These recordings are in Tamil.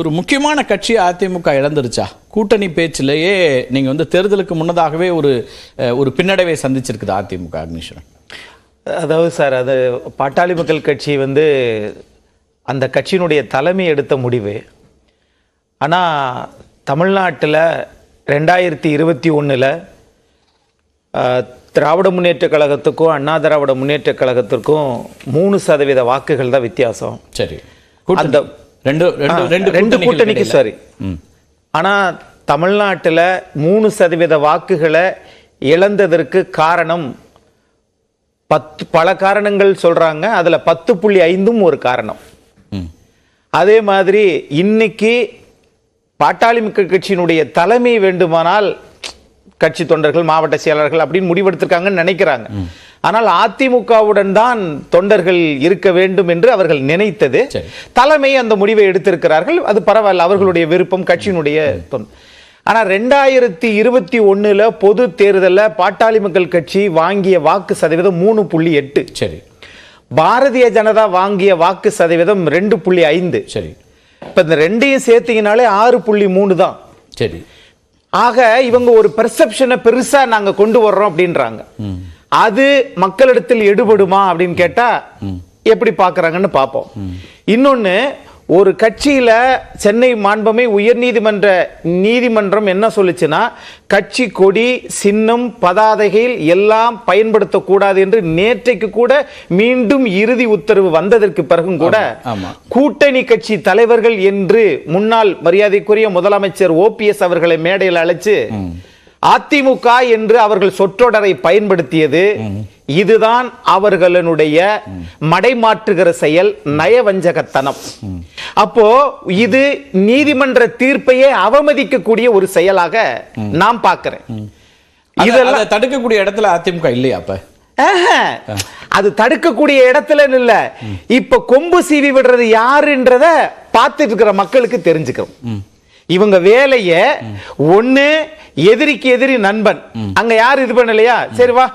ஒரு முக்கியமான கட்சி அதிமுக இழந்துருச்சா? கூட்டணி பேச்சிலேயே நீங்க வந்து தேர்தலுக்கு முன்னதாகவே ஒரு ஒரு பின்னடைவை சந்திச்சிருக்குது அதிமுக அக்னீஸ்வரன். அதாவது சார் அது பாட்டாளி மக்கள் கட்சி வந்து அந்த கட்சியினுடைய தலைமை எடுத்த முடிவு. ஆனால் தமிழ்நாட்டில் ரெண்டாயிரத்தி இருபத்தி ஒன்றில் திராவிட முன்னேற்ற கழகத்துக்கும் அண்ணா திராவிட முன்னேற்ற கழகத்திற்கும் மூணு சதவீத வாக்குகள் தான் வித்தியாசம். சரி. அந்த ரெண்டு ரெண்டு கூட்டணிக்கு. சரி ஆனா தமிழ்நாட்டுல மூணு சதவீத வாக்குகளை இழந்ததற்கு காரணம் பத்து பல காரணங்கள் சொல்றாங்க. அதுல பத்து புள்ளி ஐந்தும் ஒரு காரணம். அதே மாதிரி இன்னைக்கு பாட்டாளி மக்கள் கட்சியினுடைய தலைமை வேண்டுமானால் கட்சி தொண்டர்கள் மாவட்ட செயலாளர்கள் அப்படின்னு முடிவெடுத்திருக்காங்கன்னு நினைக்கிறாங்க. ஆனால் அதிமுகவுடன் தான் தொண்டர்கள் இருக்க வேண்டும் என்று அவர்கள் நினைத்தது. தலைமை அந்த முடிவை எடுத்திருக்கிறார்கள். அது பரவாயில்ல அவர்களுடைய விருப்பம் கட்சியினுடைய தொன்- ஆனா ரெண்டாயிரத்தி இருபத்தி ஒண்ணுல பொது தேர்தல்ல பாட்டாளி மக்கள் கட்சி வாங்கிய வாக்கு சதவீதம் மூணு புள்ளி எட்டு. சரி. பாரதிய ஜனதா வாங்கிய வாக்கு சதவீதம் ரெண்டு புள்ளி ஐந்து. சரி. இப்ப இந்த ரெண்டையும் சேர்த்தீங்கனாலே ஆறு புள்ளி மூணு தான். சரி. ஆக இவங்க ஒரு பெர்செப்ஷனை பெருசா நாங்க கொண்டு வர்றோம் அப்படின்றாங்க. அது மக்களிடத்தில் எடுபடுமா அப்படின்னு கேட்டா எப்படி பாக்குறாங்கன்னு பார்ப்போம் இன்னொன்னு ஒரு கட்சியில சென்னை மாண்பமை உயர்நீதிமன்ற நீதிமன்றம் என்ன சொல்லுச்சுன்னா கட்சி கொடி சின்னம் பதாதைகள் எல்லாம் பயன்படுத்தக்கூடாது என்று நேற்றைக்கு கூட மீண்டும் இறுதி உத்தரவு வந்ததற்கு பிறகும் கூட. கூட்டணி கட்சி தலைவர்கள் என்று முன்னாள் மரியாதைக்குரிய முதலமைச்சர் ஓபிஎஸ் அவர்களை மேடையில் அழைச்சு அதிமுக என்று அவர்கள் சொற்றொடரை பயன்படுத்தியது இதுதான் அவர்களுடைய மடைமாற்றுகிற செயல் நயவஞ்சகத்தனம். அப்போ இது நீதிமன்ற தீர்ப்பையே அவமதிக்கக்கூடிய ஒரு செயலாக நான் பார்க்கிறேன். இதெல்லாம் தடுக்கக்கூடிய இடத்துல அதிமுக இல்லையா அப்ப. அது தடுக்கக்கூடிய இடத்துல இல்ல. இப்ப கொம்பு சீவி விடுறது யாருன்றத பார்த்துட்டு இருக்கிற மக்களுக்கு தெரிஞ்சுக்கிறோம். இவங்க வேலைய ஒண்ணு எதிரிக்கு எதிரி நண்பன். அங்க யாரு இது பண்ணலையா? சரி வா.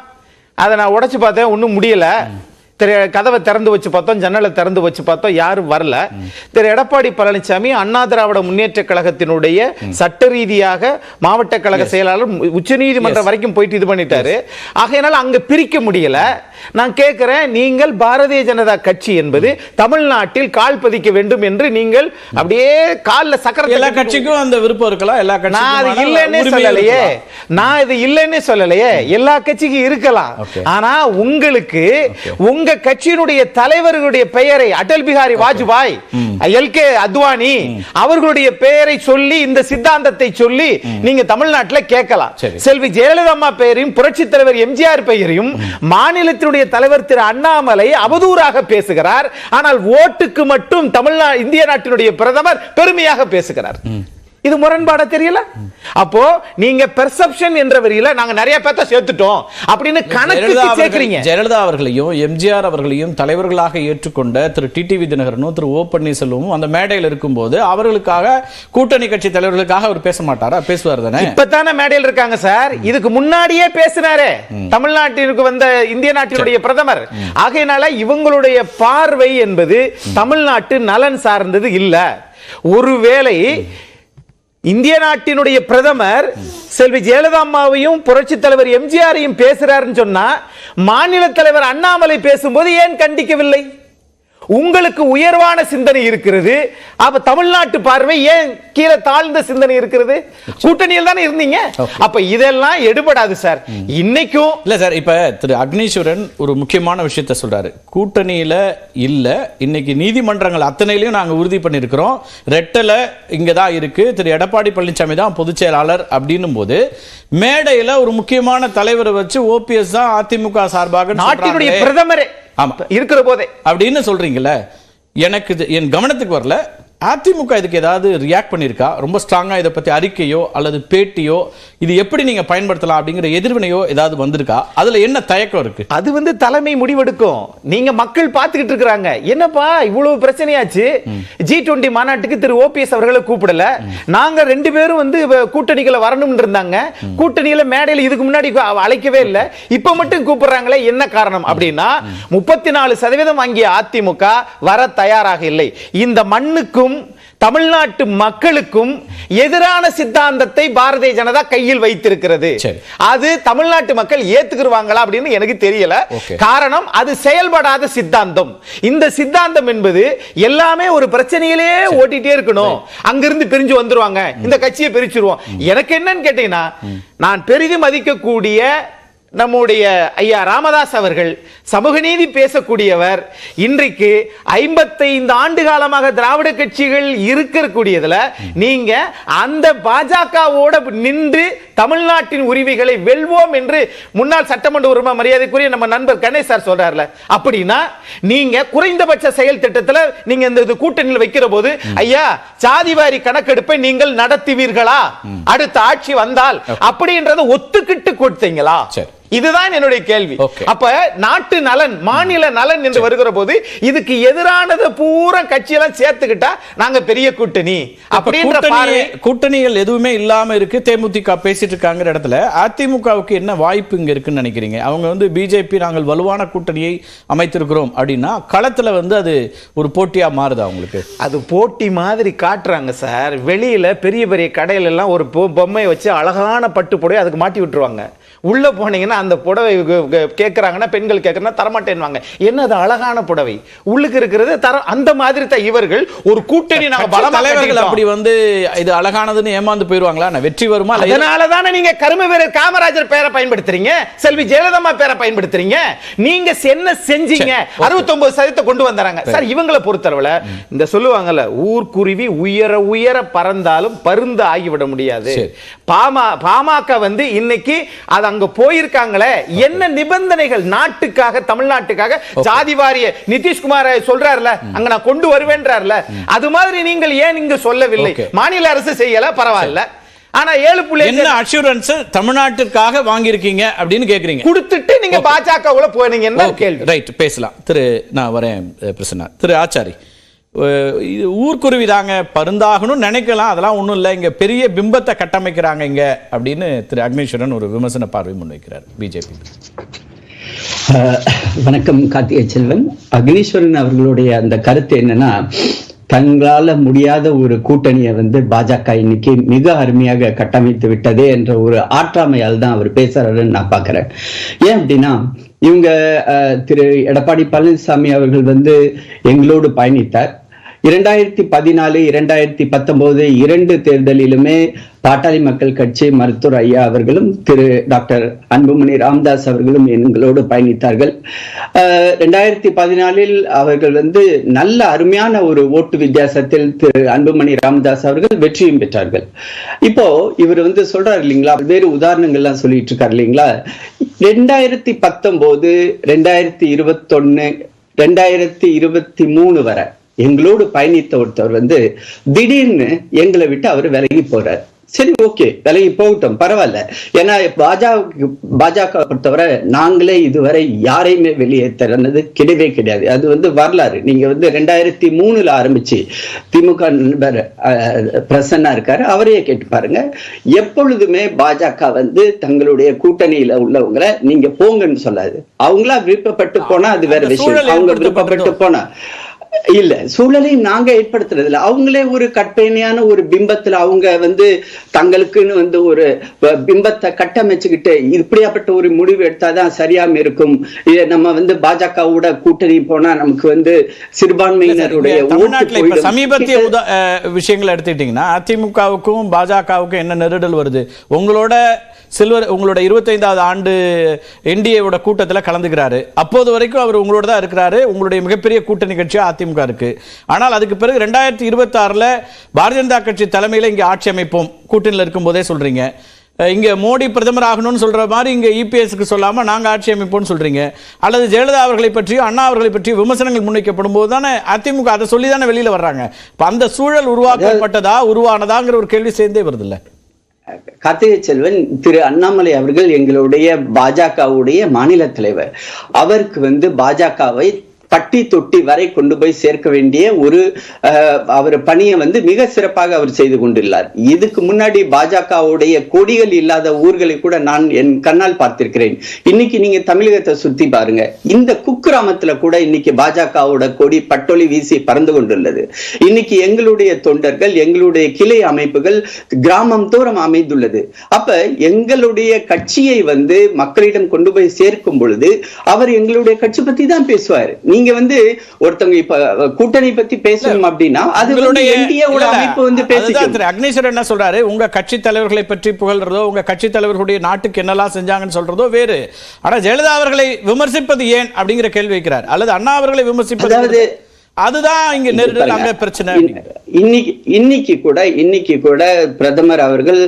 அதை நான் உடைச்சு பார்த்தேன் ஒண்ணும் முடியல. திரு கதவை திறந்து வச்சு பார்த்தோம் ஜன்னலை திறந்து வச்சு பார்த்தோம் யாரும் வரல. திரு எடப்பாடி பழனிசாமி அண்ணா திராவிட முன்னேற்ற கழகத்தினுடைய சட்ட ரீதியாக மாவட்ட கழக செயலாளர் உச்சநீதிமன்றம் வரைக்கும் போயிட்டு இது பண்ணிட்டாரு. ஆகையினால அங்க பிரிக்க முடியல. நான் கேட்கிறேன் நீங்கள் பாரதிய ஜனதா கட்சி என்பது தமிழ்நாட்டில் கால் பதிக்க வேண்டும் என்று நீங்கள் அப்படியே கால்ல சக்கர எல்லா கட்சிக்கும் அந்த விருப்பம் இருக்கலாம் எல்லா நான் அது இல்லைன்னே சொல்லலையே. நான் இது இல்லைன்னே சொல்லலையே. எல்லா கட்சிக்கும் இருக்கலாம். ஆனா உங்களுக்கு உங்க கட்சியினுடைய தலைவர்களுடைய பெயரை அடல் பிகாரி வாஜ்பாய் எல் கே அத்வானி அவர்களுடைய பெயரை சொல்லி இந்த சித்தாந்தத்தை சொல்லி நீங்க தமிழ்நாட்டுல கேட்கலாம். செல்வி ஜெயலலிதா அம்மா பெயரையும் புரட்சி தலைவர் எம்ஜிஆர் பெயரையும் கட்சியினுடைய தலைவர் திரு அண்ணாமலை அவதூறாக பேசுகிறார். ஆனால் ஓட்டுக்கு மட்டும் தமிழ்நாடு இந்திய நாட்டினுடைய பிரதமர் பெருமையாக பேசுகிறார். இது முரண்பாடா தெரியல? அப்போ நீங்க பெர்செப்ஷன் என்ற வரியில நாங்க நிறைய பேர்த்த சேர்த்துட்டோம். அப்படின்னு கணக்கு சேர்க்கறீங்க. ஜெயலலிதா அவர்களையும் எம்ஜிஆர் அவர்களையும் தலைவர்களாக ஏற்றுக்கொண்ட திரு டிடிவி தினகரனும் திரு ஓ பன்னீர்செல்வமும் அந்த மேடையில் இருக்கும்போது அவர்களுக்காக கூட்டணி கட்சி தலைவர்களுக்காக அவர் பேச மாட்டாரா? பேசுவார் தானே? இப்பதானே மேடையில் இருக்காங்க சார். இதுக்கு முன்னாடியே பேசினாரே. தமிழ்நாட்டிற்கு வந்த இந்திய நாட்டினுடைய பிரதமர். ஆகையினால இவங்களுடைய பார்வை என்பது தமிழ்நாட்டு நலன் சார்ந்தது இல்ல. ஒருவேளை இந்திய நாட்டினுடைய பிரதமர் செல்வி ஜெயலலிதா அம்மாவையும் புரட்சி தலைவர் எம்ஜிஆரையும் பேசுறாருன்னு சொன்னா மாநில தலைவர் அண்ணாமலை பேசும்போது ஏன் கண்டிக்கவில்லை? உங்களுக்கு உயர்வான சிந்தனை இருக்கிறது. அப்ப தமிழ்நாட்டு பார்வை ஏன் கீழே தாழ்ந்த சிந்தனை இருக்கிறது? கூட்டணியில் தானே இருந்தீங்க? அப்ப இதெல்லாம் எடுபடாது சார். இன்னைக்கும் இல்ல சார் இப்ப திரு அக்னீஸ்வரன் ஒரு முக்கியமான விஷயத்த சொல்றாரு. கூட்டணியில இல்ல இன்னைக்கு நீதிமன்றங்கள் அத்தனையிலையும் நாங்க உறுதி பண்ணியிருக்கிறோம். ரெட்டல இங்க தான் இருக்கு. திரு எடப்பாடி பழனிசாமி தான் பொதுச் செயலாளர் அப்படின்னும் போது மேடையில ஒரு முக்கியமான தலைவரை வச்சு ஓபிஎஸ் தான் அதிமுக சார்பாக நாட்டினுடைய. பிரதமரே. ஆமா. இருக்கிற போதே அப்படின்னு சொல்றீங்கல்ல எனக்கு என் கவனத்துக்கு வரல அதிமுக இதுக்கு ஏதாவது ரியாக்ட் பண்ணியிருக்கா? ரொம்ப ஸ்ட்ராங்கா இதை பத்தி அறிக்கையோ அல்லது பேட்டியோ இது எப்படி நீங்க பயன்படுத்தலாம் அப்படிங்கிற எதிர்வினையோ ஏதாவது வந்திருக்கா? அதுல என்ன தயக்கம் இருக்கு? அது வந்து தலைமை முடிவெடுக்கும். நீங்க மக்கள் பார்த்துக்கிட்டு இருக்கிறாங்க. என்னப்பா இவ்வளவு பிரச்சனையாச்சு? ஜி டுவெண்டி மாநாட்டுக்கு திரு ஓபிஎஸ் அவர்களை கூப்பிடல. நாங்க ரெண்டு பேரும் வந்து கூட்டணிக்குள்ள வரணும்னு இருந்தாங்க. கூட்டணியில மேடையில இதுக்கு முன்னாடி அழைக்கவே இல்ல. இப்ப மட்டும் கூப்பிடுறாங்களே என்ன காரணம் அப்படின்னா முப்பத்தி நாலு சதவீதம் வாங்கிய அதிமுக வர தயாராக இல்லை. இந்த மண்ணுக்கும் தமிழ்நாட்டு மக்களுக்கும் எதிரான சித்தாந்தத்தை பாரதிய ஜனதா கையில் வைத்திருக்கிறது. அது தமிழ்நாட்டு மக்கள் ஏத்துக்குருவாங்களா அப்படின்னு எனக்கு தெரியல. காரணம் அது செயல்படாத சித்தாந்தம். இந்த சித்தாந்தம் என்பது எல்லாமே ஒரு பிரச்சனையிலே ஓட்டிட்டே இருக்கணும். அங்கிருந்து பிரிஞ்சு வந்துருவாங்க. இந்த கட்சியை பிரிச்சிருவோம். எனக்கு என்னன்னு கேட்டீங்கன்னா நான் பெரிதும் மதிக்கக்கூடிய நம்முடைய ஐயா ராமதாஸ் அவர்கள் சமூக நீதி பேசக்கூடியவர். இன்றைக்கு ஐம்பத்தைந்து ஆண்டு காலமாக திராவிட கட்சிகள் இருக்கக்கூடியதுல நீங்க அந்த பாஜகவோட நின்று தமிழ்நாட்டின் உரிமைகளை வெல்வோம் என்று முன்னாள் சட்டமன்ற உறுப்பினர் மரியாதைக்குரிய நம்ம நண்பர் கணேஷ் சார் சொல்றாருல. அப்படின்னா நீங்க குறைந்தபட்ச செயல் திட்டத்துல நீங்க இந்த இது கூட்டணியில் வைக்கிற போது ஐயா சாதிவாரி கணக்கெடுப்பை நீங்கள் நடத்துவீர்களா? அடுத்த ஆட்சி வந்தால் அப்படின்றத ஒத்துக்கிட்டு கொடுத்தீங்களா? சரி. இதுதான் என்னுடைய கேள்வி. அப்ப நாட்டு நலன் மாநில நலன் என்று வருகிற போது இதுக்கு எதிரானது பூரா கட்சியெல்லாம் சேர்த்துக்கிட்டா நாங்க பெரிய கூட்டணி. அப்ப அப்படின்ற கூட்டணிகள் எதுவுமே இல்லாம இருக்கு. தேமுதிக பேசிட்டு இருக்காங்கிற இடத்துல அதிமுகவுக்கு என்ன வாய்ப்பு இங்க இருக்குன்னு நினைக்கிறீங்க? அவங்க வந்து பிஜேபி நாங்கள் வலுவான கூட்டணியை அமைத்திருக்கிறோம் அப்படின்னா களத்துல வந்து அது ஒரு போட்டியா மாறுதா உங்களுக்கு? அது போட்டி மாதிரி காட்டுறாங்க சார். வெளியில பெரிய பெரிய கடையில எல்லாம் ஒரு பொம்மையை வச்சு அழகான பட்டு புடவை அதுக்கு மாட்டி விட்டுருவாங்க. உள்ள போனீங்கன்னா அந்த புடவை கேட்கறாங்கன்னா பெண்கள் கேட்கறனா தரமாட்டேன்வாங்க என்ன அது அழகான புடவை? உள்ளுக்கு இருக்கிறது தர அந்த மாதிரி தான் இவர்கள் ஒரு கூட்டணி நாங்க கட்சி பலமா தலைவர்கள். அப்படி வந்து இது அழகானதுன்னு ஏமாந்து போயிருவாங்களா நான் வெற்றி வருமா? அதனால தானே நீங்க கரும வீரர் காமராஜர் பேரை பயன்படுத்துறீங்க செல்வி ஜெயலலிதா பேரை பயன்படுத்துறீங்க. நீங்க என்ன செஞ்சீங்க. 69 சதவீதத்தை கொண்டு வந்தாங்க சார். இவங்களை பொறுத்தளவுல இந்த சொல்லுவாங்கல்ல ஊர்க்குருவி உயர உயர பறந்தாலும் பருந்து ஆகிவிட முடியாது. பாமா பாமக வந்து இன்னைக்கு அது அங்க போயிருக்காங்களே என்ன நிபந்தனைகள் நாட்டுக்காக தமிழ்நாட்டுக்காக? ஜாதி வாரிய நிதிஷ்குமார் சொல்றாருல அங்க நான் கொண்டு வருவேன்றாருல. அது மாதிரி நீங்கள் ஏன் இங்க சொல்லவில்லை. மாநில அரசு செய்யல பரவாயில்ல. ஆனா ஏழு புள்ளி என்ன அஷூரன்ஸ் தமிழ்நாட்டுக்காக வாங்கியிருக்கீங்க அப்படின்னு கேக்குறீங்க? கொடுத்துட்டு நீங்க பாஜகவுல போனீங்கன்னா கேள்வி. ரைட் பேசலாம். திரு நான் வரேன் பிரசன்னா. திரு ஆச்சாரி இது ஊர்க்குருவி தாங்க பருந்தாகணும்னு நினைக்கலாம். அதெல்லாம் ஒண்ணும் இல்லை. இங்க பெரிய பிம்பத்தை கட்டமைக்கிறாங்க இங்க அப்படின்னு திரு அக்னீஸ்வரன் ஒரு விமர்சன பார்வை முன்வைக்கிறார் பிஜேபி. அஹ், வணக்கம் கார்த்திகை செல்வன். அக்னீஸ்வரன் அவர்களுடைய அந்த கருத்து என்னன்னா தங்களால முடியாத ஒரு கூட்டணியை வந்து பாஜக இன்னைக்கு மிக அருமையாக கட்டமைத்து விட்டதே என்ற ஒரு ஆற்றாமையால் தான் அவர் பேசுறாருன்னு நான் பார்க்கிறேன். ஏன் அப்படின்னா இவங்க அஹ், திரு எடப்பாடி பழனிசாமி அவர்கள் வந்து எங்களோடு பயணித்தார். இரண்டாயிரத்தி பதினாலு இரண்டாயிரத்தி பத்தொன்பது இரண்டு தேர்தலிலுமே பாட்டாளி மக்கள் கட்சி மருத்துவர் ஐயா அவர்களும் திரு டாக்டர் அன்புமணி ராமதாஸ் அவர்களும் எங்களோடு பயணித்தார்கள். ரெண்டாயிரத்தி பதினாலில் அவர்கள் வந்து நல்ல அருமையான ஒரு ஓட்டு வித்தியாசத்தில் திரு அன்புமணி ராமதாஸ் அவர்கள் வெற்றியும் பெற்றார்கள். இப்போ இவர் வந்து சொல்றாரு இல்லைங்களா வேறு உதாரணங்கள்லாம் சொல்லிட்டு இருக்காரு இல்லைங்களா? ரெண்டாயிரத்தி பத்தொன்பது ரெண்டாயிரத்தி இருபத்தொன்னு ரெண்டாயிரத்தி இருபத்தி மூணு வரை எங்களோடு பயணித்த ஒருத்தவர் வந்து திடீர்னு எங்களை விட்டு அவர் விலகி போறார். சரி ஓகே விலகி போகட்டும் பரவாயில்ல. ஏன்னா பாஜக பாஜக பொறுத்தவரை நாங்களே இதுவரை யாரையுமே வெளியேற்றுறது கிடையவே கிடையாது. அது வந்து வரலாறு. நீங்க வந்து ரெண்டாயிரத்தி மூணுல ஆரம்பிச்சு திமுக நண்பர் பிரசன்னா இருக்காரு. அவரையே கேட்டு பாருங்க. எப்பொழுதுமே பாஜக வந்து தங்களுடைய கூட்டணியில உள்ளவங்களை நீங்க போங்கன்னு சொல்லாது. அவங்களா விருப்பப்பட்டு போனா அது வேற விஷயம். அவங்க? விருப்பப்பட்டு போனா இல்ல சூழலை நாங்க ஏற்படுத்துறது இல்ல அவங்களே ஒரு கற்பனையான ஒரு பிம்பத்துல அவங்க வந்து தங்களுக்குன்னு வந்து ஒரு பிம்பத்தை கட்டமைச்சுக்கிட்டு இப்படியாப்பட்ட ஒரு முடிவு எடுத்தாதான் சரியாம இருக்கும். இதை நம்ம வந்து பாஜகவோட கூட்டணி போனா நமக்கு வந்து சிறுபான்மையினருடைய தமிழ்நாட்டுல. சமீபத்திய விஷயங்களை எடுத்துக்கிட்டீங்கன்னா அதிமுகவுக்கும் பாஜகவுக்கும் என்ன நெருடல் வருது? உங்களோட சில்வர் உங்களோட இருபத்தைந்தாவது ஆண்டு என்டிஏவோட கூட்டத்தில் கலந்துக்கிறாரு. அப்போது வரைக்கும் அவர் உங்களோட தான் இருக்கிறாரு. உங்களுடைய மிகப்பெரிய கூட்டணி கட்சியாக அதிமுக இருக்கு. ஆனால் அதுக்கு பிறகு ரெண்டாயிரத்தி இருபத்தாறில் பாரதிய ஜனதா கட்சி தலைமையில் இங்கே ஆட்சி அமைப்போம். கூட்டணியில் இருக்கும் போதே சொல்றீங்க மோடி பிரதமர் ஆகணும்னு சொல்கிற மாதிரி இங்கே இபிஎஸ்க்கு சொல்லாமல் நாங்கள் ஆட்சி அமைப்போம்னு சொல்கிறீங்க அல்லது ஜெயலலிதா அவர்களை பற்றியும் அண்ணா அவர்களை பற்றியும் விமர்சனங்கள் முன்வைக்கப்படும் போது தானே அதிமுக அதை சொல்லி தானே வெளியில் வர்றாங்க. இப்போ அந்த சூழல் உருவாக்கப்பட்டதா உருவானதாங்கிற ஒரு கேள்வி சேர்ந்தே வருது கார்த்திகை செல்வன் திரு அண்ணாமலை அவர்கள் எங்களுடைய பாஜகவுடைய மாநில தலைவர். அவருக்கு வந்து பாஜகவை பட்டி தொட்டி வரை கொண்டு போய் சேர்க்க வேண்டிய ஒரு அவர் பணியை வந்து மிக சிறப்பாக அவர் செய்து கொண்டுள்ளார். இதுக்கு முன்னாடி பாஜகவுடைய கொடிகள் இல்லாத ஊர்களை கூட நான் என் கண்ணால் பார்த்திருக்கிறேன். இன்னைக்கு நீங்க தமிழகத்தை சுத்தி பாருங்க. இந்த குக்கிராமத்துல கூட இன்னைக்கு பாஜகவோட கொடி பட்டொலி வீசி பறந்து கொண்டுள்ளது. இன்னைக்கு எங்களுடைய தொண்டர்கள் எங்களுடைய கிளை அமைப்புகள் கிராமம் தோறும் அமைந்துள்ளது. அப்ப எங்களுடைய கட்சியை வந்து மக்களிடம் கொண்டு போய் சேர்க்கும் பொழுது அவர் எங்களுடைய கட்சி பத்தி தான் பேசுவார். நீங்க வந்து ஒருத்தவங்க இப்ப கூட்டணி பத்தி பேசணும் அப்படின்னா அமைப்பு வந்து திரு அக்னீஸ்வரன் என்ன சொல்றாரு? உங்க கட்சி தலைவர்களை பற்றி புகழ்றதோ உங்க கட்சி தலைவர்களுடைய நாட்டுக்கு என்னெல்லாம் செஞ்சாங்கன்னு சொல்றதோ வேறு. ஆனா ஜெயலலிதா அவர்களை விமர்சிப்பது ஏன் அப்படிங்கிற கேள்வி வைக்கிறார். அல்லது அண்ணா அவர்களை விமர்சிப்பது அதுதான் இங்க நெருடல் அங்க பிரச்சனை இன்- இன்னைக்கு இன்னைக்கு கூட இன்னைக்கு கூட பிரதமர் அவர்கள்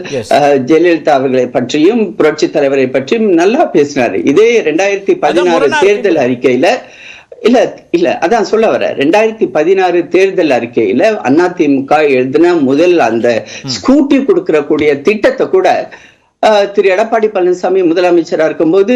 ஜெயலலிதா அவர்களை பற்றியும் புரட்சி தலைவரை பற்றியும் நல்லா பேசினாரு. இதே ரெண்டாயிரத்தி பதினாறு தேர்தல் அறிக்கையில இல்ல இல்ல அதான் சொல்ல வர ரெண்டாயிரத்தி பதினாறு தேர்தல் அறிக்கையில அதிமுக எழுதின முதல் அந்த ஸ்கூட்டி கொடுக்கிற கூடிய திட்டத்தை கூட திரு எடப்பாடி பழனிசாமி முதலமைச்சரா இருக்கும்போது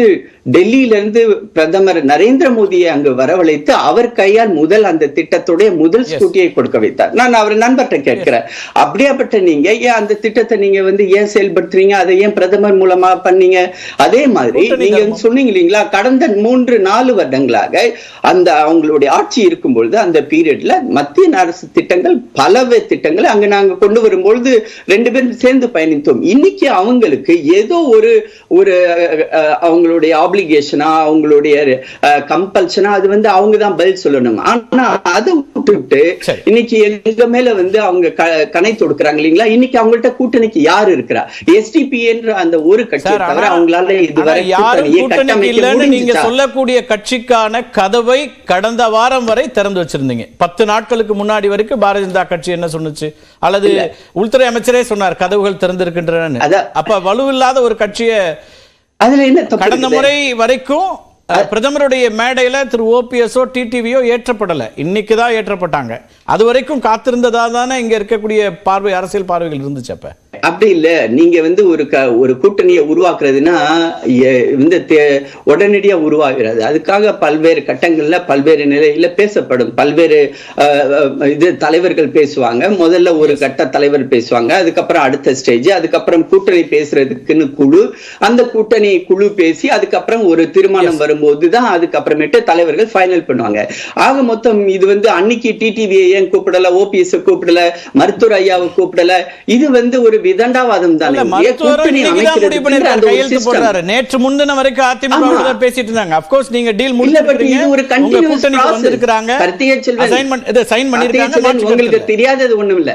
டெல்லியில இருந்து பிரதமர் நரேந்திர மோடியை அங்கு வரவழைத்து அவர் கையால் முதல் அந்த திட்டத்துடைய முதல் ஸ்கூட்டியை கொடுக்க வைத்தார். நான் அவர் நண்பர்கிட்ட கேட்கிறேன். அப்படியாப்பட்ட நீங்க ஏன் அந்த திட்டத்தை நீங்க வந்து ஏன் செயல்படுத்துறீங்க? அதை ஏன் பிரதமர் மூலமா பண்ணீங்க? அதே மாதிரி நீங்க. சொன்னீங்க இல்லைங்களா? கடந்த மூன்று நாலு வருடங்களாக அந்த அவங்களுடைய ஆட்சி இருக்கும் பொழுது அந்த பீரியட்ல மத்திய அரசு திட்டங்கள் பலவே திட்டங்களை அங்க நாங்க கொண்டு வரும்பொழுது ரெண்டு பேரும் சேர்ந்து பயணித்தோம். இன்னைக்கு அவங்களுக்கு ஏதோ ஒரு ஒரு அவங்களுடைய ஆப்ளிகேஷனா அவங்களுடைய கம்பல்ஷனா அது வந்து அவங்க தான் பதில் சொல்லணும். ஆனா அதை விட்டுவிட்டு. இன்னைக்கு எங்க மேல வந்து அவங்க கணை தொடுக்கிறாங்க இல்லைங்களா? இன்னைக்கு அவங்கள்ட்ட கூட்டணிக்கு யார் இருக்கிறா? எஸ்டிபி என்ற அந்த ஒரு கட்சியை சார், தவிர அவங்களால இதுவரை யாரும் நீங்க? சொல்லக்கூடிய கட்சிக்கான கதவை கடந்த வாரம் வரை திறந்து வச்சிருந்தீங்க. பத்து நாட்களுக்கு முன்னாடி வரைக்கும் பாரதிய ஜனதா கட்சி என்ன சொன்னுச்சு? அல்லது உள்துறை அமைச்சரே சொன்னார் கதவுகள் திறந்திருக்கின்றன. அப்ப வலுவில்லாத ஒரு கட்சியை அதுல என்ன தப்பு கடந்த? முறை வரைக்கும் பிரதமருடைய மேடையில திரு ஓபிஎஸ்ஓ டிடிவியோ ஏற்றப்படல இன்னைக்கு தான் ஏற்றப்பட்டாங்க அது வரைக்கும் காத்திருந்ததா தானே இங்க இருக்கக்கூடிய பார்வை அரசியல் பார்வைகள் இருந்துச்சு அப்ப. அப்படி இல்ல. நீங்க வந்து ஒரு க ஒரு கூட்டணியை உருவாக்குறதுன்னா இந்த உடனடியா உருவாகிறது. அதுக்காக பல்வேறு கட்டங்கள்ல பல்வேறு நிலையில பேசப்படும். பல்வேறு இது தலைவர்கள் பேசுவாங்க. முதல்ல ஒரு கட்ட தலைவர் பேசுவாங்க. அதுக்கப்புறம் அடுத்த ஸ்டேஜ் அதுக்கப்புறம் கூட்டணி பேசுறதுக்குன்னு குழு. அந்த கூட்டணி குழு பேசி அதுக்கப்புறம் ஒரு தீர்மானம் வரும்போது தான் அதுக்கப்புறமேட்டு தலைவர்கள் ஃபைனல் பண்ணுவாங்க. ஆக மொத்தம் இது வந்து அன்னைக்கு டிடிவியை ஏன் கூப்பிடல? ஓபிஎஸ் கூப்பிடல மருத்துவர் ஐயாவை கூப்பிடல? இது வந்து ஒரு விதண்டாவாதம் தானே. நேற்று முந்தின வரைக்கும் அதிமுக பேசிட்டு இருந்தாங்க. அப்கோர்ஸ் நீங்க டீல் இது ஒரு செல்வன், அசைன்மெண்ட் இது சைன் பண்ணிருக்காங்க உங்களுக்கு. தெரியாதது ஒண்ணும் இல்ல